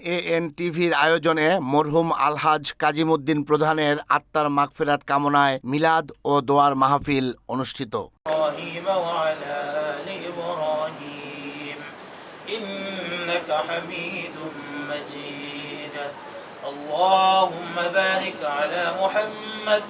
N টিভির আয়োজনে মরহুম আলহাজ কাজিমুদ্দিন প্রধানের আত্মার মাগফিরাত কামনায় মিলাদ ও দোয়ার মাহফিল অনুষ্ঠিত إبراهيم وعلى آل إبراهيم إنك حميد مجيد اللهم بارك على محمد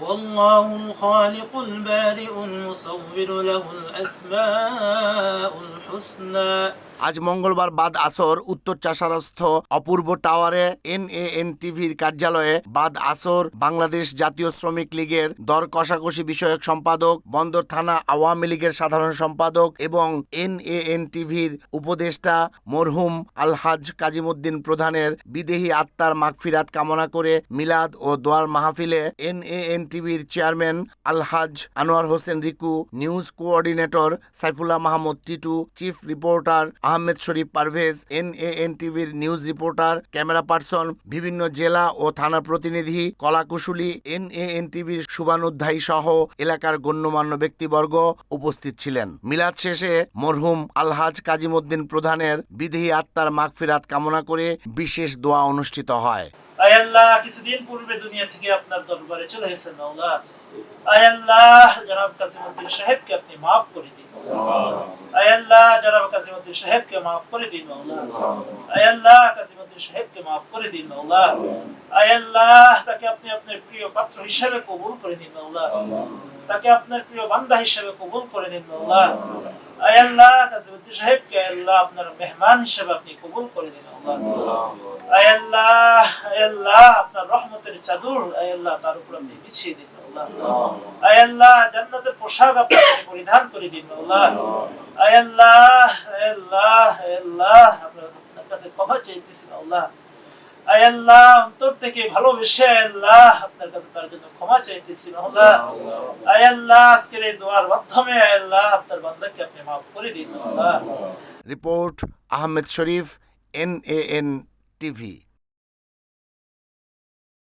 والله الخالق البارئ المصور له الأسماء الحسنى আজ মঙ্গলবার বাদ আসর উত্তর চাষারস্থ অপূর্ব টাওয়ারে এন এ এন টিভির কার্যালয়ে বাদ আসর বাংলাদেশ জাতীয় শ্রমিক লীগের দর কষাকষি বিষয়ক সম্পাদক বন্দর থানা আওয়ামী লীগের সাধারণ সম্পাদক এবং এন এ এন টিভির উপদেষ্টা মরহুম আলহাজ কাজিমুদ্দিন প্রধানের বিদেহী আত্মার মাগফিরাত কামনা করে মিলাদ ও দোয়ার মাহফিলে এন এ এন টিভির chairman Alhaj Anwar Hossain Riku, news coordinator Saifullah Mahmud Titu, chief reporter Ahmed Sharif Parvez N A N টিভির নিউজ রিপোর্টার, ক্যামেরা পার্সন, বিভিন্ন জেলা ও থানা প্রতিনিধি, কলাকুশলী এন এ এন টিভির শুভানুধ্যায়ী সহ এলাকার গণ্যমান্য ব্যক্তিবর্গ উপস্থিত ছিলেন। মিলাদ শেষে মরহুম আলহাজ কাজিমুদ্দিন প্রধানের বিধি আত্মার মাগফিরাত কামনা করে বিশেষ দোয়া অনুষ্ঠিত হয়। আয় আল্লাহ, কিছুদিন পূর্বে দুনিয়া থেকে আপনার দরবারে চলে গেছেন মাওলা আয় আল্লাহ, জনাব সাহেবকে আপনি মাফ করে দিন। আয় আল্লাহ, জনাব সাহেবকে মাফ করে দিন মাওলা আয় আল্লাহ সাহেবকে মাফ করে দিন মাওলা আয় আল্লাহ, তাকে আপনি আপনার প্রিয় পাত্র হিসেবে কবুল করে দিন মাওলা তাকে আপনার প্রিয় বান্দা হিসেবে কবুল করে দিন মাওলা আল্লাহ সাহেবকে আল্লাহ আপনার মেহমান হিসেবে আপনি কবুল করে দিন আল্লাহ। আল্লাহ আপনার রহমতের চাদর আল্লাহ, তার উপর আপনি বিছিয়ে দিন আল্লাহ। জান্নাতের পোশাক আপনাকে পরিধান করে দিন আল্লাহ। আল্লাহ আল্লাহ আল্লাহ, আপনার কাছে ক্ষমা চাইতেছি আল্লাহ। আল্লাহ অন্তর থেকে ভালোবেসে আয় আল্লাহ আপনার কাছে তার জন্য ক্ষমা চাইতেছি আল্লাহ। আয় আল্লাহ আজকের এই দোয়ার মাধ্যমে আল্লাহ আপনার বান্দাকে আপনি মাফ করে দিন আল্লাহ report Ahmed Sharif N A N TV.